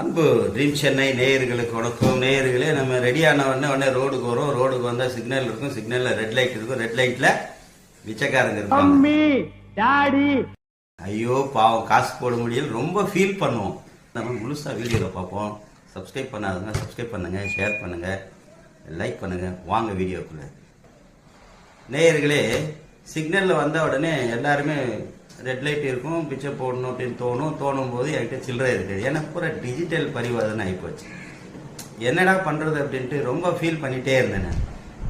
அன்பு ட்ரீம் சென்னை நேயர்களுக்கு வணக்கம். நேயர்களே நம்ம ரெடி ஆன உடனே உடனே ரோடுக்கு வரும். ரோடுக்கு வந்தால் சிக்னல் இருக்கும். சிக்னலில் ரெட் லைட் இருக்கும். ரெட் லைட்டில் பிச்சைக்காரங்க இருப்பாங்க. டாடி. ஐயோ பாவம். காசு போட முடியல. ரொம்ப ஃபீல் பண்ணுவோம். நம்ம முழுசாக வீடியோவில் பார்ப்போம். சப்ஸ்கிரைப் பண்ணாதுங்க சப்ஸ்கிரைப் பண்ணுங்க. ஷேர் பண்ணுங்க. லைக் பண்ணுங்க. வாங்க வீடியோக்குள்ள. நேயர்களே சிக்னலில் வந்த உடனே எல்லாருமே ரெட் லைட் இருக்கும் பிச்சை போடணும் அப்படின்னு தோணும் தோணும் போது என்கிட்ட சில்லறை இருக்குது ஏன்னா பூரா டிஜிட்டல் பரிவர்த்தனை ஆகிப்போச்சு என்னடா பண்ணுறது அப்படின்ட்டு ரொம்ப ஃபீல் பண்ணிகிட்டே இருந்தேன் நான்.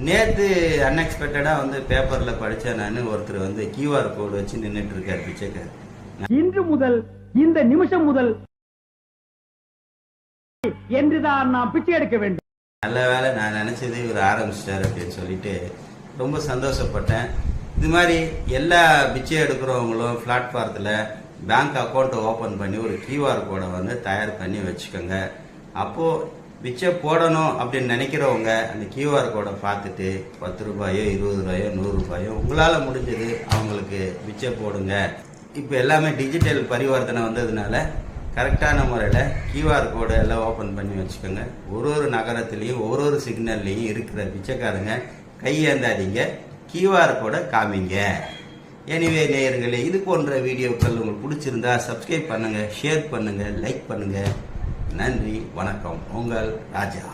நேற்று அன்எக்ஸ்பெக்டடாக வந்து பேப்பரில் படித்தேன் நான். ஒருத்தர் வந்து கியூஆர் கோடு வச்சு நின்றுட்டு இருக்கார் பிச்சைக்கார் இன்று முதல் இந்த நிமிஷம் முதல் என்றுதான் நாம் பிச்சை எடுக்க வேண்டும். நல்ல வேளை நான் நினச்சது இவர் ஆரம்பிச்சிட்டார் அப்படின்னு சொல்லிட்டு ரொம்ப சந்தோஷப்பட்டேன். இது மாதிரி எல்லா பிச்சை எடுக்கிறவங்களும் பிளாட்ஃபாரத்தில் பேங்க் அக்கௌண்ட்டை ஓப்பன் பண்ணி ஒரு கியூஆர் கோடை வந்து தயார் பண்ணி வச்சுக்கோங்க. அப்போது பிச்சை போடணும் அப்படின்னு நினைக்கிறவங்க அந்த கியூஆர் கோடை பார்த்துட்டு பத்து ரூபாயோ இருபது ரூபாயோ நூறு ரூபாயோ உங்களால் முடிஞ்சது அவங்களுக்கு பிச்சை போடுங்க. இப்போ எல்லாமே டிஜிட்டல் பரிவர்த்தனை வந்ததுனால கரெக்டான முறையில் கியூஆர் கோடு எல்லாம் ஓப்பன் பண்ணி வச்சுக்கோங்க. ஒரு ஒரு நகரத்துலேயும் ஒரு ஒரு சிக்னல்லையும் இருக்கிற பிச்சைக்காரங்க கையேந்தாதீங்க. கியூஆர் கோடை காமிங்க. எனிவே நேயர்களே இது போன்ற வீடியோக்கள் உங்களுக்கு பிடிச்சிருந்தா சப்ஸ்கிரைப் பண்ணுங்கள் ஷேர் பண்ணுங்கள் லைக் பண்ணுங்கள் நன்றி வணக்கம். உங்கள் ராஜா.